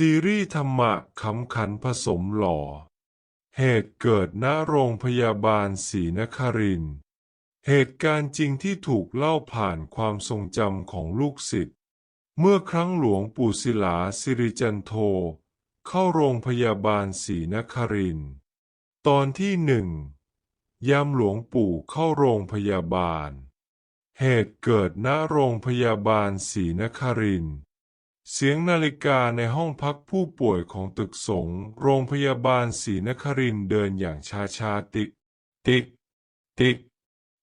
ซีรีส์ธรรมะขำขันผสมหล่อ เหตุเกิดณโรงพยาบาลศรีนคริน เหตุการณ์จริงที่ถูกเล่าผ่านความทรงจำของลูกศิษย์ เมื่อครั้งหลวงปู่ศิลาสิริจันโท เข้าโรงพยาบาลศรีนคริน ตอนที่หนึ่งยามหลวงปู่เข้าโรงพยาบาล เหตุเกิดณโรงพยาบาลศรีนครินทร์ เสียงนาฬิกาในห้องพักผู้ป่วยของตึกสงฆ์โรงพยาบาลศรีนครินเดินอย่างช้าชาๆติก ติก ติก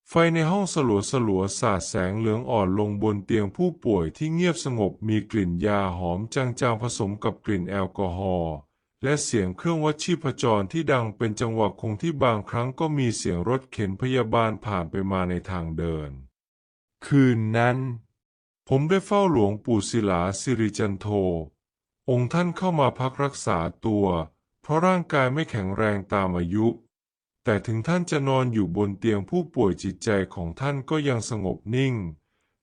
ไฟในห้องสลัวสลัวสาดแสงเหลืองอ่อนลงบนเตียงผู้ป่วยที่เงียบสงบมีกลิ่นยาหอมจางๆผสมกับกลิ่นแอลกอฮอล์และเสียงเครื่องวัดชีพจรที่ดังเป็นจังหวะคงที่บางครั้งก็มีเสียงรถเข็นพยาบาลผ่านไปมาในทางเดิน คืนนั้น ผมได้เฝ้าหลวงปู่ศิลาสิริจันโท องค์ท่านเข้ามาพักรักษาตัว เพราะร่างกายไม่แข็งแรงตามอายุ แต่ถึงท่านจะนอนอยู่บนเตียงผู้ป่วยจิตใจของท่านก็ยังสงบนิ่ง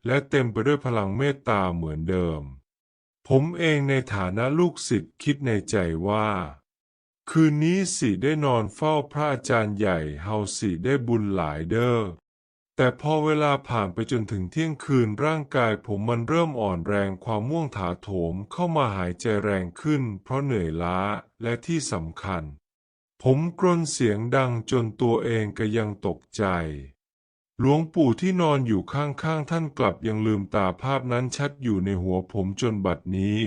และเต็มไปด้วยพลังเมตตาเหมือนเดิม ผมเองในฐานะลูกศิษย์คิดในใจว่า คืนนี้สิได้นอนเฝ้าพระอาจารย์ใหญ่เฮาสิได้บุญหลายเด้อ แต่พอเวลาผ่านไปจนถึงเที่ยงคืนร่างกายผมมันเริ่มอ่อนแรงความม่วงถาโถมเข้ามาหายใจแรงขึ้น เพราะเหนื่อยล้าและที่สำคัญ ผมกรนเสียงดังจนตัวเองก็ยังตกใจ หลวงปู่ที่นอนอยู่ข้างๆท่านกลับยังลืมตาภาพนั้นชัดอยู่ในหัวผมจนบัดนี้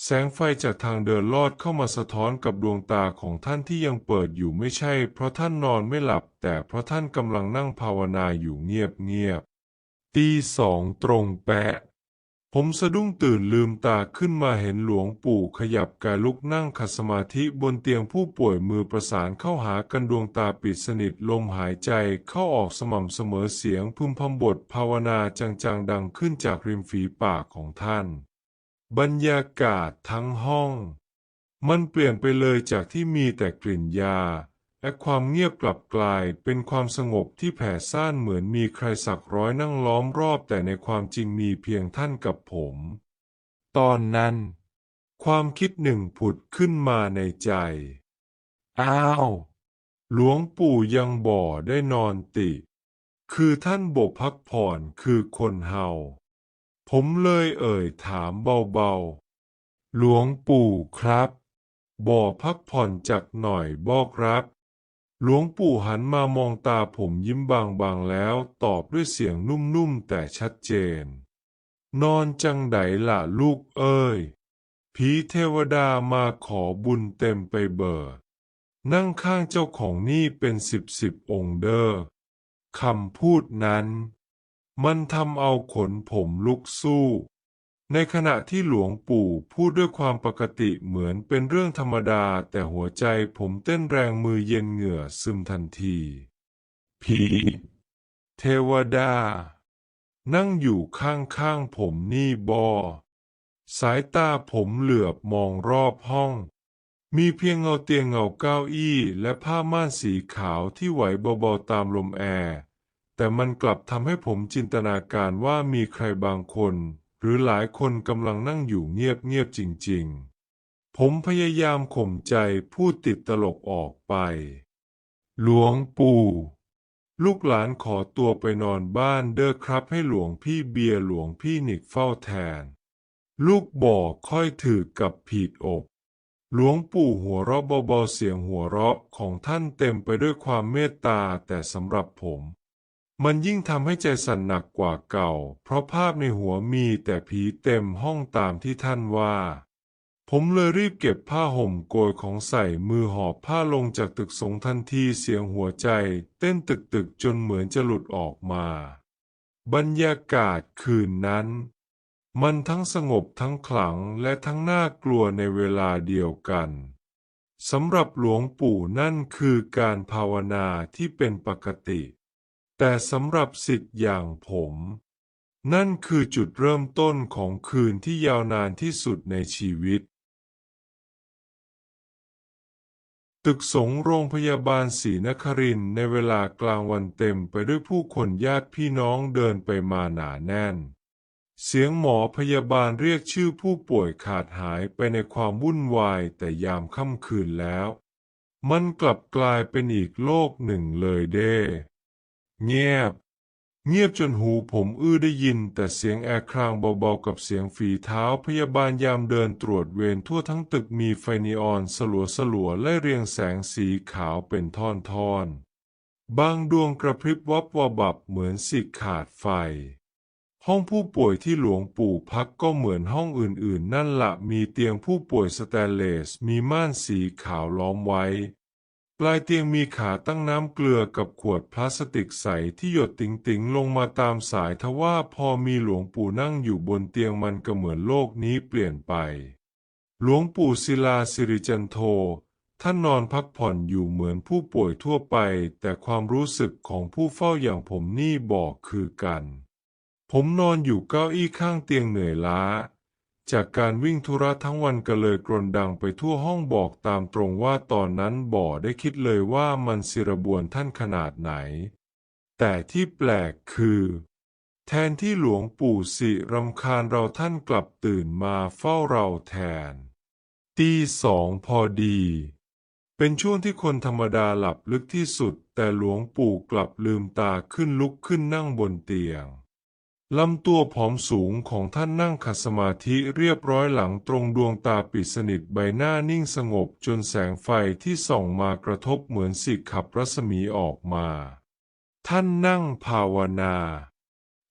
แสงไฟจากทางเดินลอดเข้ามาสะท้อนกับดวงตาของท่านที่ยังเปิดอยู่ไม่ใช่ เพราะท่านนอนไม่หลับ แต่เพราะท่านกำลังนั่งภาวนาอยู่เงียบๆตีสองตรงแปะ ผมสะดุ้งตื่นลืมตาขึ้นมาเห็นหลวงปู่ขยับกายลุกนั่งขัดสมาธิบนเตียงผู้ป่วยมือประสานเข้าหากันดวงตาปิดสนิทลมหายใจเข้าออกสม่ำเสมอเสียงพึมพำบทภาวนาจังๆดังขึ้นจากริมฝีปากของท่าน บรรยากาศทั้งห้อง มันเปลี่ยนไปเลยจากที่มีแต่กลิ่นยา และความเงียบกลับกลายเป็นความสงบที่แผ่ซ่านเหมือนมีใครสักร้อยนั่งล้อมรอบแต่ในความจริงมีเพียงท่านกับผม ตอนนั้น ความคิดหนึ่งผุดขึ้นมาในใจ อ้าว หลวงปู่ยังบ่อได้นอนติ คือท่านบกพักผ่อนคือคนเฮา ผมเลยเอ่ยถามเบาๆ หลวงปู่ครับ บ่อพักผ่อนจักหน่อยบอกรับ หลวงปู่หันมามองตาผมยิ้มบางๆแล้วตอบด้วยเสียงนุ่มๆแต่ชัดเจน นอนจังไดล่ะลูกเอ้ยผีเทวดามาขอบุญเต็มไปเบิด นั่งข้างเจ้าของนี่เป็นสิบสิบองค์เด้อคำพูดนั้น มันทำเอาขนผมลุกสู้ ในขณะที่หลวงปู่พูดด้วยความปกติเหมือนเป็นเรื่องธรรมดา แต่หัวใจผมเต้นแรงมือเย็นเหงื่อซึมทันที ผีเทวดา นั่งอยู่ข้างๆผมนี่บอ สายตาผมเหลือบมองรอบห้อง มีเพียงเงาเตียงเงาเก้าอี้และผ้าม่านสีขาวที่ไหวเบาๆตามลมแอร์ แต่มันกลับทำให้ผมจินตนาการว่ามีใครบางคน หรือหลายคนกำลังนั่งอยู่เงียบๆจริง ๆ ผมพยายามข่มใจพูดติดตลกออกไป หลวงปู่ ลูกหลานขอตัวไปนอนบ้านเด้อครับให้หลวงพี่เบียร์หลวงพี่นิกเฝ้าแทน ลูกบอกค่อยถือกับผีดอกหลวงปู่หัวเราะเบาๆเสียงหัวเราะของท่านเต็มไปด้วยความเมตตาแต่สำหรับผม มันยิ่งทำให้ใจสั่นหนักกว่าเก่า เพราะภาพในหัวมีแต่ผีเต็มห้องตามที่ท่านว่า ผมเลยรีบเก็บผ้าห่มโกยของใส่มือหอบผ้าลงจากตึกสงทันทีเสียงหัวใจ เต้นตึกๆจนเหมือนจะหลุดออกมา บรรยากาศคืนนั้น มันทั้งสงบทั้งขลังและทั้งน่ากลัวในเวลาเดียวกันสำหรับหลวงปู่นั่นคือการภาวนาที่เป็นปกติ แต่สำหรับสิทธิ์อย่างผม นั่นคือจุดเริ่มต้นของคืนที่ยาวนานที่สุดในชีวิต ตึกสงโรงพยาบาลศรีนครินทร์ในเวลากลางวันเต็มไปด้วยผู้คนญาติพี่น้องเดินไปมาหนาแน่น เสียงหมอพยาบาลเรียกชื่อผู้ป่วยขาดหายไปในความวุ่นวายแต่ยามค่ำคืนแล้ว มันกลับกลายเป็นอีกโลกหนึ่งเลยเด้ เงียบ เงียบจนหูผมอื้อได้ยิน แต่เสียงแอร์ครางเบาๆกับเสียงฝีเท้าพยาบาลยามเดินตรวจเวรทั่วทั้งตึกมีไฟนีออนสลัวสลัวๆและเรียงแสงสีขาวเป็นท่อนๆ บางดวงกระพริบวับวบับเหมือนสิขาดไฟห้องผู้ป่วยที่หลวงปู่พักก็เหมือนห้องอื่นๆ นั่นละมีเตียงผู้ป่วยสแตนเลส มีม่านสีขาวล้อมไว้ ปลายเตียงมีขาตั้งน้ำเกลือกับขวดพลาสติกใสที่หยดติ๋งๆลงมาตามสายทว่าพอมีหลวงปู่นั่งอยู่บนเตียงมันก็เหมือนโลกนี้เปลี่ยนไป หลวงปู่ศิลาสิริจันโท ท่านนอนพักผ่อนอยู่เหมือนผู้ป่วยทั่วไป แต่ความรู้สึกของผู้เฝ้าอย่างผมนี่บอกคือกัน ผมนอนอยู่เก้าอี้ข้างเตียงเหนื่อยล้า จากการวิ่งธุระทั้งวันก็เลยกรนดังไปทั่วห้องบอกตามตรงว่าตอนนั้นบ่อได้คิดเลยว่ามันสิระบวนท่านขนาดไหน แต่ที่แปลกคือ แทนที่หลวงปู่สิรำคาญเราท่านกลับตื่นมาเฝ้าเราแทน ตีสองพอดี เป็นช่วงที่คนธรรมดาหลับลึกที่สุด แต่หลวงปู่กลับลืมตาขึ้นลุกขึ้นนั่งบนเตียง ลำตัวผอมสูงของท่านนั่งขัดสมาธิเรียบร้อยหลังตรงดวงตาปิดสนิทใบหน้านิ่งสงบจนแสงไฟที่ส่องมากระทบเหมือนสิขับรัศมีออกมา ท่านนั่งภาวนา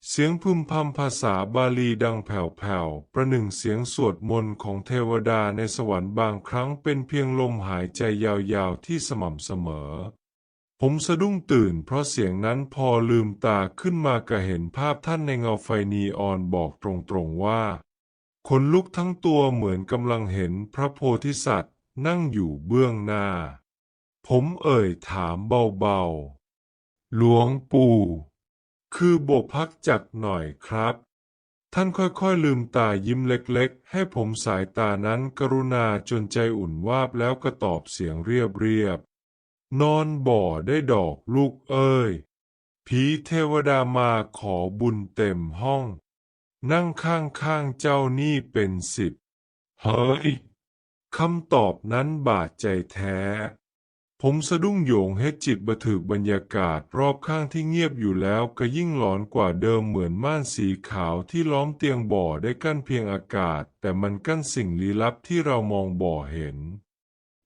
เสียงพึมพำภาษาบาลีดังแผ่วๆ ประหนึ่งเสียงสวดมนต์ของเทวดาในสวรรค์บางครั้งเป็นเพียงลมหายใจยาวๆที่สม่ำเสมอ ผมสะดุ้งตื่นเพราะเสียงนั้นพอลืมตาขึ้นมาก็เห็นภาพท่านในเงาไฟนีออนบอกตรงๆว่าขนลุกทั้งตัวเหมือนกำลังเห็นพระโพธิสัตว์นั่งอยู่เบื้องหน้า ผมเอ่ยถามเบาๆ หลวงปู่ คือโบกพักจักหน่อยครับ ท่านค่อยๆลืมตายิ้มเล็กๆ ให้ผมสายตานั้นกรุณาจนใจอุ่นวาบแล้วก็ตอบเสียงเรียบ นอนบ่อได้ดอกลูกเอ้ย ผีเทวดามาขอบุญเต็มห้อง นั่งข้างๆเจ้านี่เป็นสิบ เฮ้ย คำตอบนั้นบาดใจแท้ ผมสะดุ้งโยงให้จิตบันทึกบรรยากาศรอบข้างที่เงียบอยู่แล้วก็ยิ่งหลอนกว่าเดิมเหมือนม่านสีขาวที่ล้อมเตียงบ่อได้กั้นเพียงอากาศ แต่มันกั้นสิ่งลี้ลับที่เรามองบ่อเห็น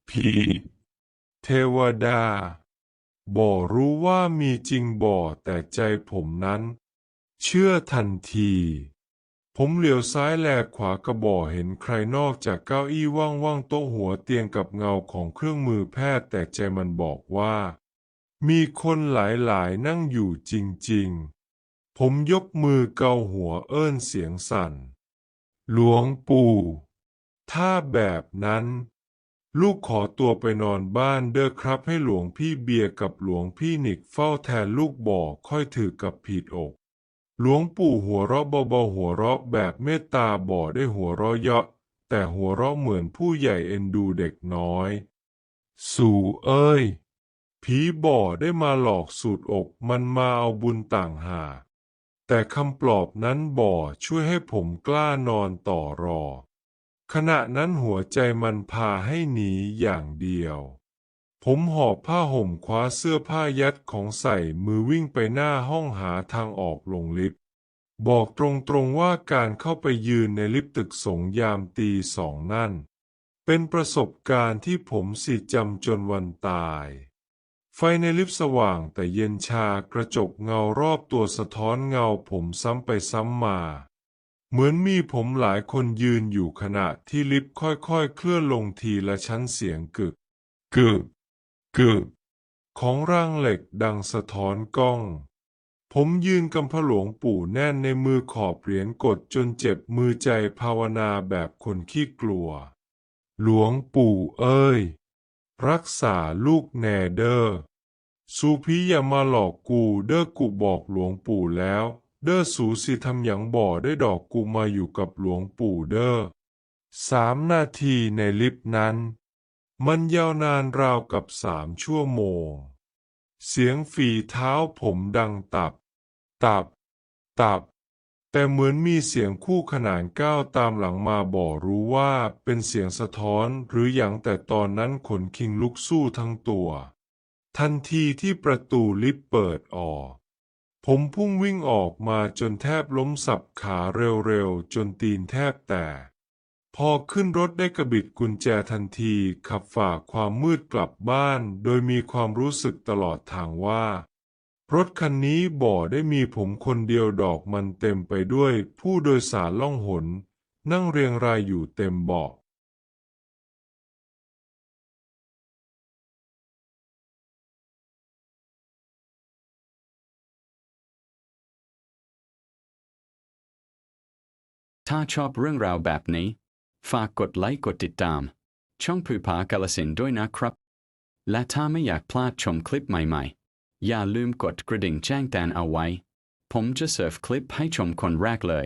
ผี เทวดา บ่รู้ว่ามีจริงบ่แต่ใจผมนั้น เชื่อทันที ผมเหลียวซ้ายแลขวากระบ่อเห็นใครนอกจากเก้าอี้ว่างๆโต๊ะหัวเตียงกับเงาของเครื่องมือแพทย์แต่ใจมันบอกว่า มีคนหลายๆนั่งอยู่จริงๆ ผมยกมือเกาหัวเอิ้นเสียงสั่น หลวงปู่ ถ้าแบบนั้น ลูกขอตัวไปนอนบ้านเด้อครับ ให้หลวงพี่เบียร์กับหลวงพี่หนิกเฝ้าแทนลูกบ่อค่อยถือกับผิดอก หลวงปู่หัวเราะเบาๆหัวเราะแบบเมตตาบ่อได้หัวเราะเยาะ แต่หัวเราะเหมือนผู้ใหญ่เอ็นดูเด็กน้อย สู่เอ้ย ผีบ่อได้มาหลอกสูดอกมันมาเอาบุญต่างหา แต่คำปลอบนั้นบ่อช่วยให้ผมกล้านอนต่อรอ ขณะนั้นหัวใจมันพาให้หนีอย่างเดียว ผมหอบผ้าห่มคว้าเสื้อผ้ายัดของใส่มือวิ่งไปหน้าห้องหาทางออกลงลิฟต์บอกตรงๆว่าการเข้าไปยืนในลิฟต์ตึกสงยามตีสองนั่น เป็นประสบการณ์ที่ผมสิจำจนวันตาย ไฟในลิฟต์สว่างแต่เย็นชากระจกเงารอบตัวสะท้อนเงาผมซ้ำไปซ้ำมา เหมือนมีผมหลายคนยืนอยู่ขณะที่ลิฟต์ค่อยๆ เคลื่อนลงทีละชั้นเสียงกึก กึก กึก ของร่างเหล็กดังสะท้อนกล้อง ผมยืนกำพะหลวงปู่แน่นในมือขอบเหรียญกดจนเจ็บมือใจภาวนาแบบคนขี้กลัว หลวงปู่เอ้ย รักษาลูกแนเด้อสูพี่อย่ามาหลอกกูเด้อกูบอกหลวงปู่แล้ว เด้อสูสิทำหยังบ่อได้ดอกกูมาอยู่กับหลวงปู่เด้อสามนาทีในลิฟต์นั้น มันยาวนานราวกับสามชั่วโมง เสียงฝีเท้าผมดังตับ ตับ ตับ แต่เหมือนมีเสียงคู่ขนานก้าวตามหลังมาบอรู้ว่าเป็นเสียงสะท้อนหรืออย่างแต่ตอนนั้นขนคิงลุกสู้ทั้งตัว ทันทีที่ประตูลิฟต์เปิดออก ผมพุ่งวิ่งออกมาจนแทบล้มสับขาเร็วๆ จนตีนแทบแตกพอขึ้นรถได้กระบิดกุญแจทันทีขับฝ่าความมืดกลับบ้าน โดยมีความรู้สึกตลอดทางว่า รถคันนี้บ่อได้มีผมคนเดียวดอกมันเต็มไปด้วยผู้โดยสารล่องหน นั่งเรียงรายอยู่เต็มเบาะ ถ้าชอบเรื่องราวแบบนี้ ฝากกดไลค์กดติดตาม ช่องผูผากาลสินด้วยนะครับ และถ้าไม่อยากพลาดชมคลิปใหม่ๆ อย่าลืมกดกระดิ่งแจ้งเตือนเอาไว้ ผมจะเสิร์ฟคลิปให้ชมคนแรกเลย